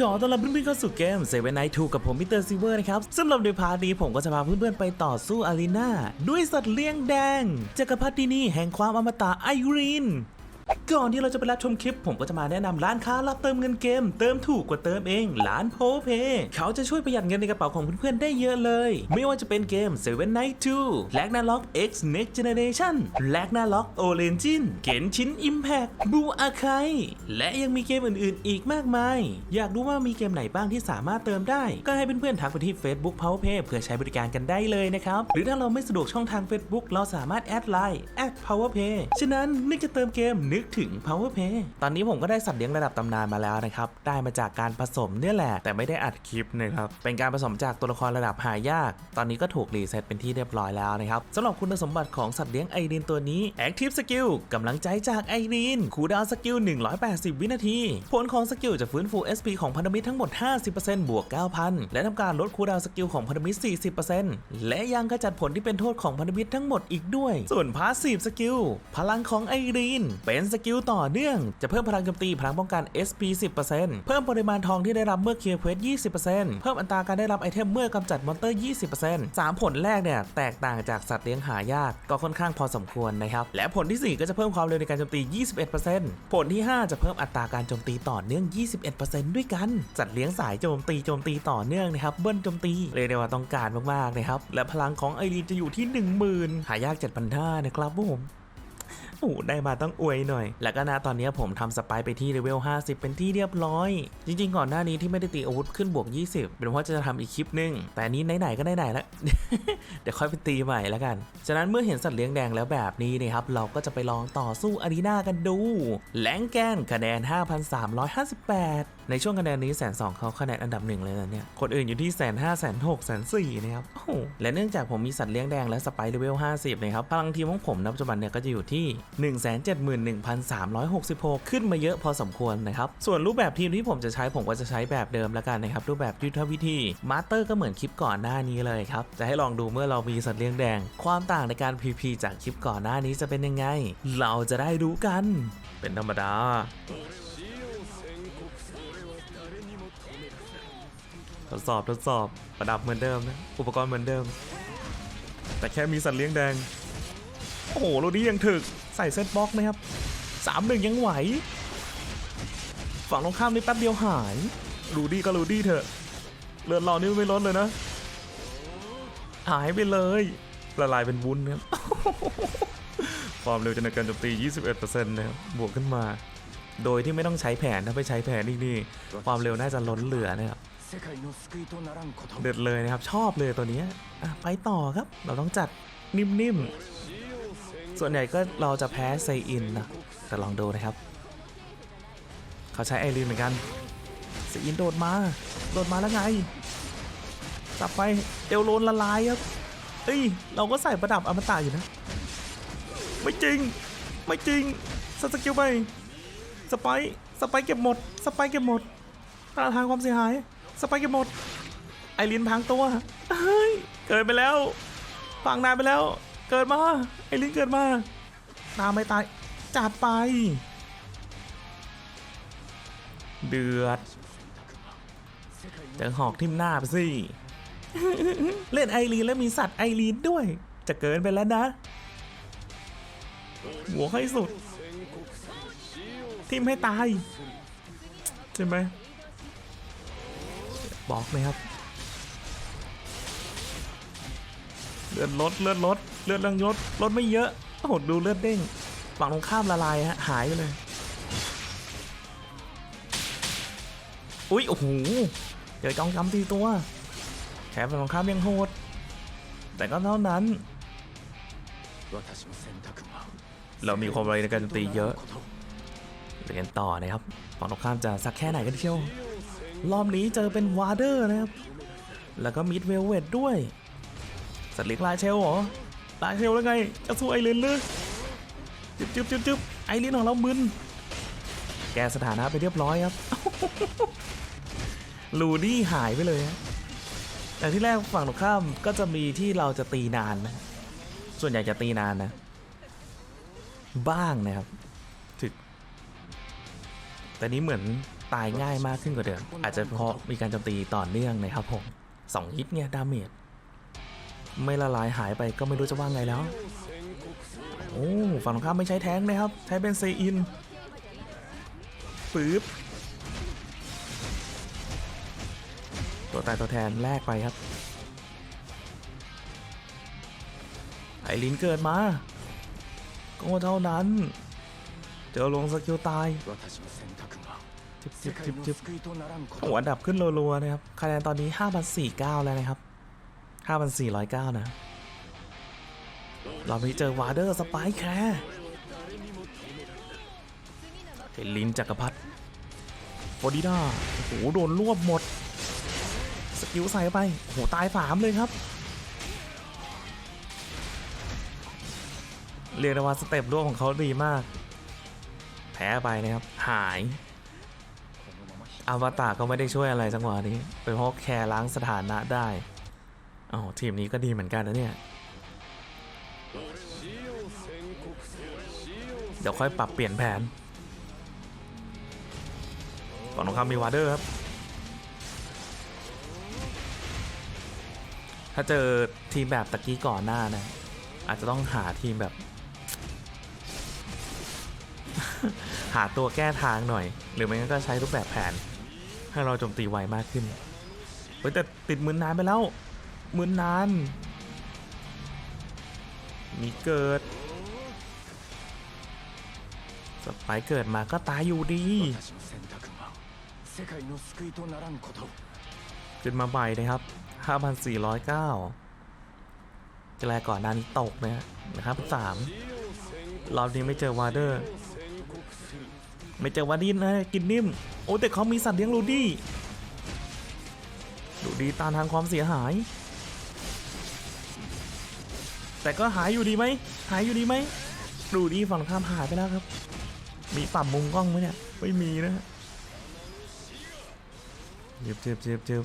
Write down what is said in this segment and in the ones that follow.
ขอต้อนรับเพื่อนๆเข้าสู่เกมเซเว่นไนท์ทูกับผมมิเตอร์ซิเวอร์นะครับสำหรับในพาร์ทนี้ผมก็จะพาเพื่อนๆไปต่อสู้อารีนาด้วยสัตว์เลี้ยงแดงจักรพรรดินีแห่งความอมตะไอรีน ก่อนที่เราจะไปรับชมคลิป ผมก็จะมาแนะนำร้านค้ารับเติมเงินเกม เติมถูกกว่าเติมเอง ร้านโพเพเขาจะช่วยประหยัดเงินในกระเป๋าของเพื่อนๆได้เยอะเลย ไม่ว่าจะเป็นเกม Seven Night 2 l a g n a r o k X Next Generation l a g n a r o k Origin เกนชิน Impact Blue Archive และยังมีเกมอื่นๆ อีกมากมาย อยากรู้ว่ามีเกมไหนบ้างที่สามารถเติมได้ ก็ให้เพื่อนๆทักไปที่ Facebook PowerPay เพื่อใช้บริการกันได้เลยนะครับ หรือถ้าเราไม่สะดวกช่องทาง Facebook เราสามารถแอดไลน์ @PowerPay ฉะนั้นนึกจะเติมเกมนึกถึง PowerPay ตอนนี้ผมก็ได้สัตว์เลี้ยงระดับตำนานมาแล้วนะครับ ได้มาจากการผสมเนี่ยแหละ แต่ไม่ได้อัดคลิปนะครับ เป็นการผสมจากตัวละครระดับหายาก ตอนนี้ก็ถูกรีเซ็ตเป็นที่เรียบร้อยแล้วนะครับสำหรับคุณสมบัติของสัตว์เลี้ยงไอรีนตัวนี้ Active Skill กำลังใจจากไอรีนคูดาวสกิล180 วินาที ผลของสกิลจะฟื้นฟู SP ของพันธมิตรทั้งหมด 50%บวก 9,000 และทำการลดคูดาวสกิลของพันธมิตร 40%และยังกระจัดผลที่เป็นโทษของพันธมิตรทั้งหมดอีกด้วย ส่วนพาสซีฟสกิลพลังของไอรีนเป็นสกิลต่อเนื่อง จะเพิ่มพลังโจมตีพลังป้องกัน SP 10%เพิ่มปริมาณทองที่ได้รับเมื่อเคลียร์เควส20%เพิ่มอัตราการได้รับไอเทมเมื่อกำจัดมอนเตอร์ 20% 3 ผลแรกเนี่ย แตกต่างจากสัตว์เลี้ยงหายากก็ค่อนข้างพอสมควรนะครับ และผลที่ 4 ก็จะเพิ่มความเร็วในการโจมตี 21%ผลที่ 5 จะเพิ่มอัตราการโจมตีต่อเนื่อง 21%ด้วยกัน สัตว์เลี้ยงสายโจมตีโจมตีต่อเนื่องนะครับเบิ้ลโจมตีเรียกได้ว่าต้องการมากๆนะครับและพลังของไอรีนจะอยู่ที่ 10,000หายาก7,500นะครับผม หได้มาต้องอวยหน่อย แล้วก็นะตอนนี้ผมทำสไปายไปที่เลเวล 50 เป็นที่เรียบร้อย จริง ๆ ก่อนหน้านี้ที่ไม่ได้ตีอาวุธขึ้นบวก 20 เป็นเพราะจะทำอีกคลิปหนึง แต่อันนี้ไหนๆก็ไหนๆแล้ว เดี๋ยวค่อยไปตีใหม่แล้วกัน ฉะนั้นเมื่อเห็นสัตว์เลี้ยงแดงแล้วแบบนี้นะครับ เราก็จะไปลองต่อสู้อารีนากันดูแหลงแกนคะแนน 5,358 ในช่วงคะแนนนี้แสนสองเขาคะแนนอันดับหนึ่งเลยนะเนี่ย คนอื่นอยู่ที่แสนห้าแสนหกแสนสี่นะครับ โอ้และเนื่องจากผมมีสัตว์เลี้ยงแดงและสไปเลเวล 50 นะครับ พลังทีมของผมณปัจจุบันเนี่ยก็จะอยู่ที่171,366 ขึ้นมาเยอะพอสมควรนะครับ ส่วนรูปแบบทีมที่ผมจะใช้ผมก็จะใช้แบบเดิมแล้วกันนะครับ รูปแบบยุทธวิธีมาสเตอร์ก็เหมือนคลิปก่อนหน้านี้เลยครับ จะให้ลองดูเมื่อเรามีสัตว์เลี้ยงแดง ความต่างในการ PP จากคลิปก่อนหน้านี้จะเป็นยังไง เราจะได้รู้กัน เป็นธรรมดาทดสอบทดสอบประดับเหมือนเดิมนะอุปกรณ์เหมือนเดิม แต่แค่มีสัตว์เลี้ยงแดง โอ้โหโรดี้ยังถึกใส่เซตบล็อกไหมครับสามหนึ่งยังไหว ฝั่งตรงข้ามนี่แป๊บเดียวหายลูดี้ก็ลูดี้เถอะ เลือดเรานี่ไม่ลดเลยนะ หายไปเลยละลายเป็นวุ้นครับความเร็วจะในการโจมตี 21%นะครับบวกขึ้นมา โดยที่ไม่ต้องใช้แผนถ้าไปใช้แผนนี่นี่ความเร็วน่าจะล้นเหลือนะครับเด็ดเลยนะครับ ชอบเลยตัวนี้ไปต่อครับ เราต้องจัดนิ่มๆ ส่วนใหญ่ก็เราจะแพ้ไซอินนะ แต่ลองดูนะครับ เขาใช้ไอรีนเหมือนกันไซอินโดดมา โดดมาแล้วไง จับไปเอลโลนละลายครับเอ้ย เราก็ใส่ประดับอมตะอยู่นะ ไม่จริง ไม่จริงสสกิลไป สไปสไปเก็บหมด สไปเก็บหมดท่าทางความเสียหาย สไปเก็บหมด ไอรินพังตัว เฮ้ย เกิดไปแล้วฟังนานไปแล้ว เกิดมา ไอรินเกิดมาตามไม่ตายจัดไป เดือดจอหอกทิ่มหน้าไปสิ เล่นไอรีนแล้วมีสัตว์ไอรีนด้วย จะเกินไปแล้วนะ หัวให้สุด ทิ่มให้ตาย ใช่ไหมบอกไหมครับ เลือดลดเลือดลดเลือดเรื่องยศลดไม่เยอะโหดดูเลือดเด้งฝั่งตรงข้ามละลายฮะหายไปเลยอุ้ยโอ้โหเจอจองจำตีตัวแถมฝั่งตรงข้ามยังโหด แต่ก็เท่านั้น เรามีความไรในการตีเยอะเรียนต่อนะครับฝั่งตรงข้ามจะสักแค่ไหนกันเที่ยวรอบนี้เจอเป็นวาเดอร์นะครับ แล้วก็มิดเวลเวดด้วย สัตว์เลี้ยงลายเชลเหรอลายเชลแล้วไง จะสู้ไอรินเลยจึ๊บจึ๊บจึ๊บจึ๊บไอรินของเรามึน แกสถานะไปเรียบร้อยครับ ลูดี้หายไปเลยฮะแต่ที่แรกฝั่งตรงข้ามก็จะมีที่เราจะตีนานนะ ส่วนใหญ่จะตีนานนะ บ้างนะครับ ถึก แต่นี้เหมือนตายง่ายมากขึ้นกว่าเดิม อาจจะเพราะมีการโจมตีต่อเนื่องนะครับผมสองฮิตเนี่ยดาเมจ ไม่ละลายหายไปก็ไม่รู้จะว่าไงแล้ว โอ้ฝั่งตรงข้ามไม่ใช้แท้งนะครับ ใช้เป็นเซอินปึ๊บตัวตายตัวแทนแลกไปครับ ไอลินเกิดมา ก็เท่านั้น เจอลงสกิลตายจิบจิบจิบจิบหัวดับขึ้นรัวๆนะครับคะแนนตอนนี้ 5,49 แล้วนะครับ 5,409 นะ เราไปเจอวาเดอร์สปายแคร์เฮลินจักรพัฒฟอดิด้าโอ้โห โดนรวบหมด สกิลใส่ไป โอ้โห ตายสามเลยครับ เรียกได้ว่าสเต็ปร่วมของเขาดีมาก แพ้ไปนะครับ หายอาวตารก็ไม่ได้ช่วยอะไรจังหวะนี้ เป็นเพราะแคร์ล้างสถานะได้ อ๋อทีมนี้ก็ดีเหมือนกันนะเนี่ย เดี๋ยวค่อยปรับเปลี่ยนแผนฝั่งตรงข้ามมีวาร์เดอร์ครับ ถ้าเจอทีมแบบตะกี้ก่อนหน้านะ อาจจะต้องหาทีมแบบ หาตัวแก้ทางหน่อย หรือไม่งั้นก็ใช้รูปแบบแผน ให้เราโจมตีไวมากขึ้นเฮ้ยแต่ติดมือนานไปแล้ว เหมือนนานมีเกิด สไปเกิดมาก็ตายอยู่ดีขึ้นมาใบนะครับ 5,409แกลก่อนหน้านี้ตกนะนะครับสามรอบนี้ไม่เจอวาเดอร์ ไม่เจอวาดินนะกินนิ่ม โอ้แต่เขามีสัตว์เลี้ยงลูดี้ลูดี้ตานทางความเสียหาย แต่ก็หายอยู่ดีไหมหายอยู่ดีไหมดูดีฝั่งข้ามหายไปแล้วครับ มีปรับมุมกล้องไหมเนี่ยไม่มีนะเจ็บเจ็บเจ็บเจ็บ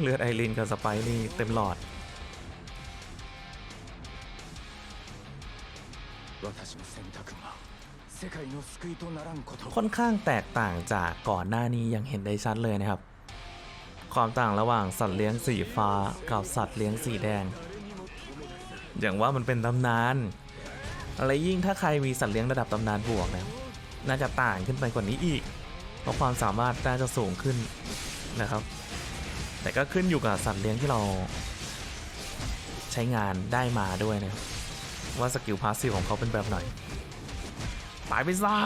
เลือดไอรินกับสไปนี่เต็มหลอดค่อนข้างแตกต่างจากก่อนหน้านี้ยังเห็นได้ชัดเลยนะครับ ความต่างระหว่างสัตว์เลี้ยงสีฟ้ากับสัตว์เลี้ยงสีแดง อย่างว่ามันเป็นตำนาน อะไรยิ่งถ้าใครมีสัตว์เลี้ยงระดับตำนานบวกนะน่าจะต่างขึ้นไปกว่านี้อีก เพราะความสามารถน่าจะสูงขึ้นนะครับ แต่ก็ขึ้นอยู่กับสัตว์เลี้ยงที่เราใช้งานได้มาด้วยนะว่าสกิลพาสซีฟของเขาเป็นแบบไหนตายไปซะ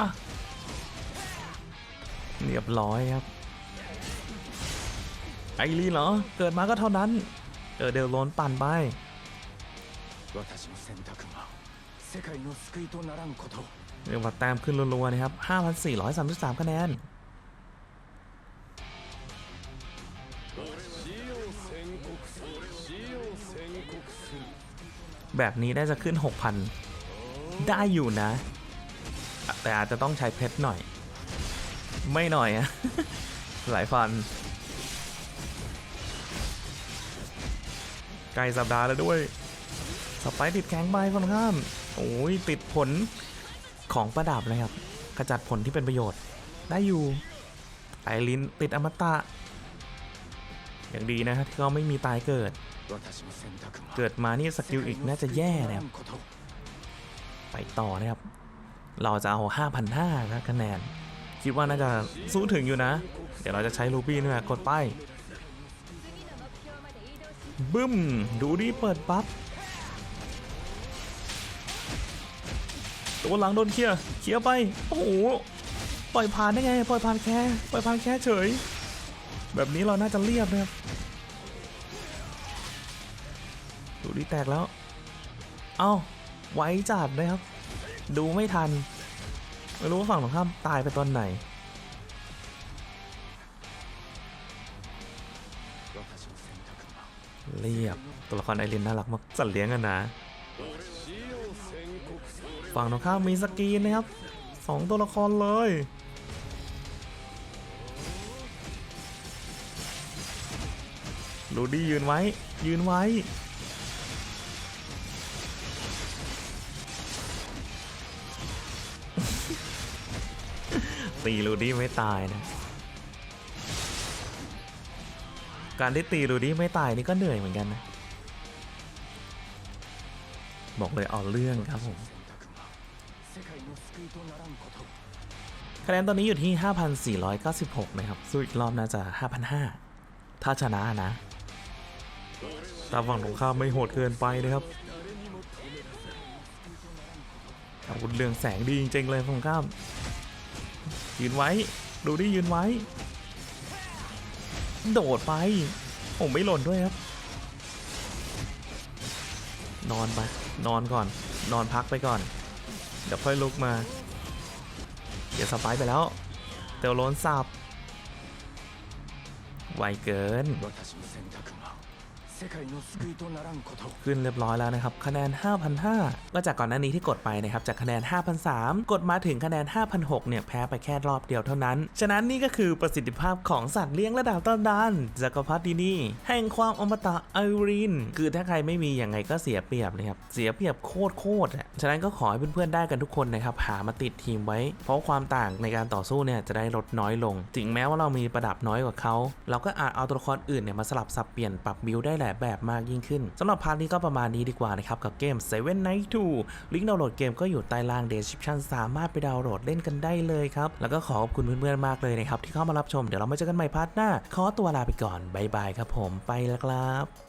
เรียบร้อยครับ ไอรีเหรอ เกิดมาก็เท่านั้นเออเดลโลนปั่นไปเรียกว่าแต้มขึ้นรัวๆนะครับ 5,433 คะแนนแบบนี้ได้จะขึ้น 6,000 ได้อยู่นะ แต่อาจจะต้องใช้เพชรหน่อย ไม่หน่อยอะหลายฟัน ใกล้สัปดาห์แล้วด้วย สไปติดแข็งไปค่อนข้างโอ้ยติดผลของประดับเลยครับขจัดผลที่เป็นประโยชน์ได้อยู่ไอลินติดอมตะ อย่างดีนะครับที่เขาไม่มีตายเกิด เกิดมานี่สกิลอีกน่าจะแย่นะครับไปต่อนะครับ เราจะเอา5,500นะคะแนน คิดว่าน่าจะสู้ถึงอยู่นะ เดี๋ยวเราจะใช้ลูบี้นี่แหละกดไป บึ้ม ดูดิเปิดปั๊บตัวหลังโดนเคลียร์เคลียร์ไป โอ้โห ปล่อยผ่านได้ไง ปล่อยผ่านแค่ปล่อยผ่านแค่เฉย แบบนี้เราน่าจะเรียบนะครับ ดูดิแตกแล้ว เอ้า ไว้จัดนะครับ ดูไม่ทัน ไม่รู้ว่าฝั่งตรงข้ามตายไปตอนไหน เรียบ ตัวละครไอรินน่ารักมากสัตว์เลี้ยงกันนะ ฝั่งตรงข้ามมีสกีนนะครับสองตัวละครเลยลูดี้ยืนไว้ ยืนไว้ ตีรูดี้ไม่ตายนะ การที่ตีรูดี้ไม่ตายนี่ก็เหนื่อยเหมือนกันนะ บอกเลยเอาเรื่องครับผมคะแนนตอนนี้อยู่ที่ 5,496 นะครับ สู้อีกรอบน่าจะ 5,500 ถ้าชนะนะตาฝั่งตรงข้ามไม่โหดเกินไปนะครับอาวุธเรืองแสงดีจริงๆเลยฝั่งข้ามยืนไว้ ดูดิยืนไว้ โดดไป ผมไม่หล่นด้วยครับ นอนไป นอนก่อน นอนพักไปก่อน เดี๋ยวค่อยลุกมา เดี๋ยวสไปไปแล้ว เตลโลนสับไวเกิน ขึ้นเรียบร้อยแล้วนะครับ คะแนน 5,500ก็จากก่อนหน้านี้ที่กดไปนะครับ จากคะแนน 5,300 กดมาถึงคะแนน 5,600 เนี่ย แพ้ไปแค่รอบเดียวเท่านั้น ฉะนั้นนี่ก็คือประสิทธิภาพของสัตว์เลี้ยงระดับตำนานจักรพรรดินีแห่งความอมตะไอรีน คือถ้าใครไม่มีอย่างไงก็เสียเปรียบเลยครับ เสียเปรียบโคตรโคตรอะฉะนั้นก็ขอให้เพื่อนๆได้กันทุกคนนะครับ หามาติดทีมไว้ เพราะความต่างในการต่อสู้เนี่ยจะได้ลดน้อยลง ถึงแม้ว่าเรามีประดับน้อยกว่าเขา เราก็อาจเอาตัวละครอื่นเนี่ยมาสลับสับเปลี่ยนปรับบิลได้หลายแบบมากยิ่งขึ้นสำหรับพาร์ทนี้ก็ประมาณนี้ดีกว่านะครับ กับเกม Seven Night 2 ลิงก์ดาวน์โหลดเกมก็อยู่ใต้ล่างเดสคริปชันสามารถไปดาวน์โหลดเล่นกันได้เลยครับ แล้วก็ขอขอบคุณเพื่อนๆมากเลยนะครับที่เข้ามารับชมเดี๋ยวเรามาเจอกันใหม่พาร์ทหน้า ขอตัวลาไปก่อนบายบายครับผมไปแล้วครับ